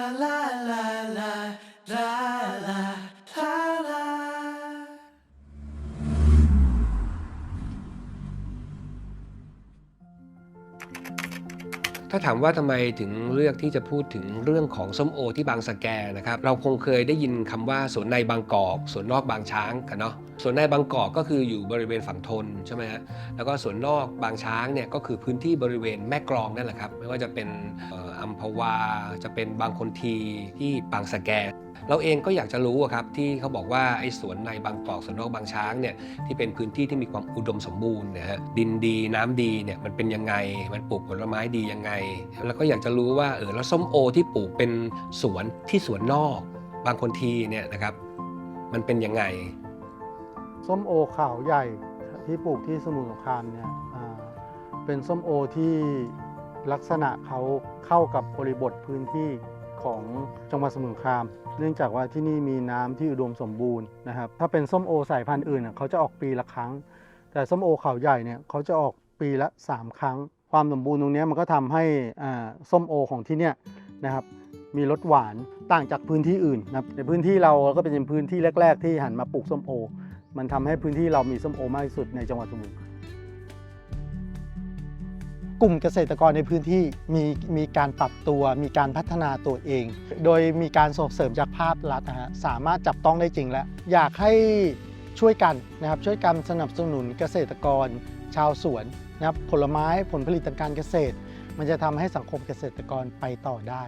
啦啦啦 ถ้าถามว่าทำไมถึงเลือกที่จะพูดถึงเรื่องของส้มโอที่บางสะแกนะครับเราคงเคยได้ยินคำว่าสวนในบางกอกสวนนอกบางช้างกันเนาะสวนในบางกอกก็คืออยู่บริเวณฝั่งทนใช่ไหมฮะแล้วก็สวนนอกบางช้างเนี่ยก็คือพื้นที่บริเวณแม่กลองนั่นแหละครับไม่ว่าจะเป็นอ,อัมพวาจะเป็นบางคนทีที่บางสะแกเราเองก็อยากจะรู้ครับที่เขาบอกว่าไอ้สวนในบางกอกสวนนอกบางช้างเนี่ยที่เป็นพื้นที่ที่มีความอุดมสมบูรณ์นะฮะดินดีน้ำดีเนี่ยมันเป็นยังไงมันปลูกผลไม้ดียังไงแล้วก็อยากจะรู้ว่าเออแล้วส้มโอที่ปลูกเป็นสวนที่สวนนอก บางคนทีเนี่ยนะครับ มันเป็นยังไง ส้มโอขาวใหญ่ที่ปลูกที่สมุทรสงครามเนี่ยเป็นส้มโอที่ลักษณะเขาเข้ากับบริบทพื้นที่ของจังหวัดสมุทรสงคราม เนื่องจากว่าที่นี่มีน้ำที่อุดมสมบูรณ์นะครับ ถ้าเป็นส้มโอสายพันธุ์อื่นเขาจะออกปีละครั้ง แต่ส้มโอขาวใหญ่เนี่ยเขาจะออกปีละ 3 ครั้ง ความสมบูรณ์ตรงนี้มันก็ทำให้ส้มโอของที่เนี่ยนะครับมีรสหวานต่างจากพื้นที่อื่นนะครับในพื้นที่เราก็เป็นพื้นที่แรก ๆ ที่หันมาปลูกส้มโอ มันทำให้พื้นที่เรามีส้มโอมากที่สุดในจังหวัดสมุทรกลุ่มเกษตรกรในพื้นที่มีมีการปรับตัวมีการพัฒนาตัวเอง โดยมีการส่งเสริมจากภาพรัฐนะฮะสามารถจับต้องได้จริงแล้ว อยากให้ช่วยกันนะครับช่วยกันสนับสนุนเกษตรกร ชาวสวนนะครับผลไม้ผลผลิตทางการเกษตร มันจะทำให้สังคมเกษตรกรไปต่อได้